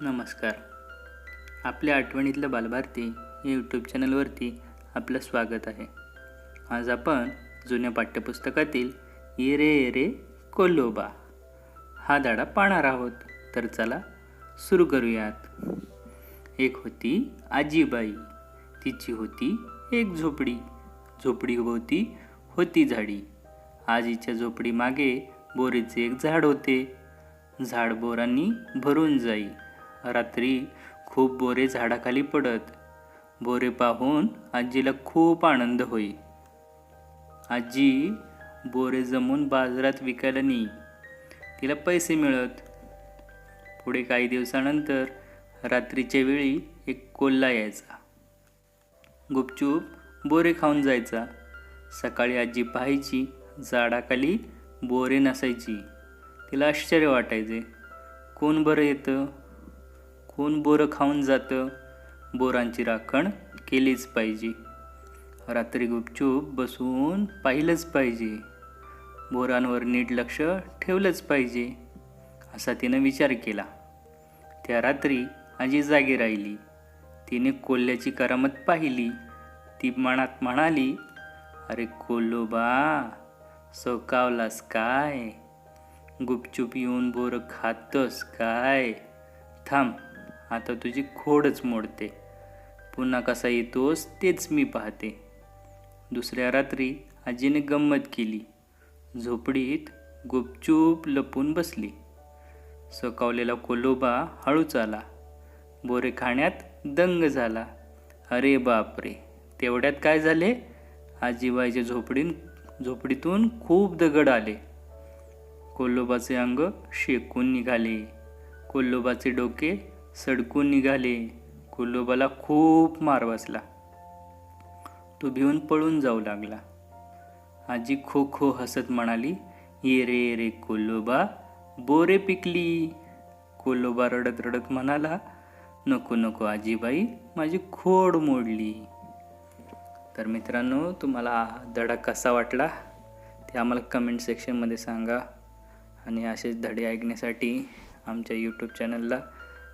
नमस्कार. आपल्या आठवणीतलं बालभारती या यूट्यूब चॅनलवरती आपलं स्वागत आहे. आज आपण जुन्या पाठ्यपुस्तकातील ये रे ये रे कोल्होबा हा धाडा पाहणार आहोत. तर चला सुरू करूयात. एक होती आजीबाई तिची होती एक झोपडी. झोपडीभोवती होती झाडी. आजीच्या झोपडीमागे बोरीचे एक झाड होते. झाड बोरांनी भरून जाई. रात्री खूप बोरे झाडाखाली पडत. बोरे पाहून आजीला खूप आनंद होई. आजी बोरे जमून बाजारात विकायला नेई तिला पैसे मिळत. पुढे काही दिवसानंतर रात्रीच्या वेळी एक कोल्हा यायचा. गुपचूप बोरे खाऊन जायचा. सकाळी आजी पाहायची झाडाखाली बोरे नसायची. तिला आश्चर्य वाटायचे. कोण बरं येतं? कोण बोरं खाऊन जातं. बोरांची राखण केलीच पाहिजे. रात्री गुपचूप बसून पाहिलंच पाहिजे. बोरांवर नीट लक्ष ठेवलंच पाहिजे. असा तिनं विचार केला. त्या रात्री आजी जागी राहिली. तिने कोल्ह्याची करामत पाहिली. ती मनात म्हणाली अरे कोल्होबा सोकावलास काय? गुपचूप येऊन बोरं खातोस काय? थांब आता तुझी खोडच मोडते. पुन्हा कसा येतोस तेच मी पाहते. दुसऱ्या रात्री आजीने गंमत केली. झोपडीत गुपचूप लपून बसली. सकावलेला कोलोबा हळूच आला. बोरे खाण्यात दंग झाला. अरे बापरे तेवढ्यात काय झाले? आजीबाईच्या झोपडीन झोपडीतून खूप दगड आले. कोल्लोबाचे अंग शेकून निघाले. कोल्लोबाचे डोके सडकून निघाले कुलोबाला खूप मार बसला. तो भिवून पळून जाऊ लागला. आजी खो खो हसत म्हणाली ये रे रे कोलोबा बोरे पिकली. कोलोबा रडत रडत म्हणाला नको नको आजीबाई माझी खोड मोडली. तर मित्रांनो तुम्हाला हा धडा कसा वाटला ते आम्हाला कमेंट सेक्शनमध्ये सांगा. आणि असेच धडे ऐकण्यासाठी आमच्या यूट्यूब चॅनलला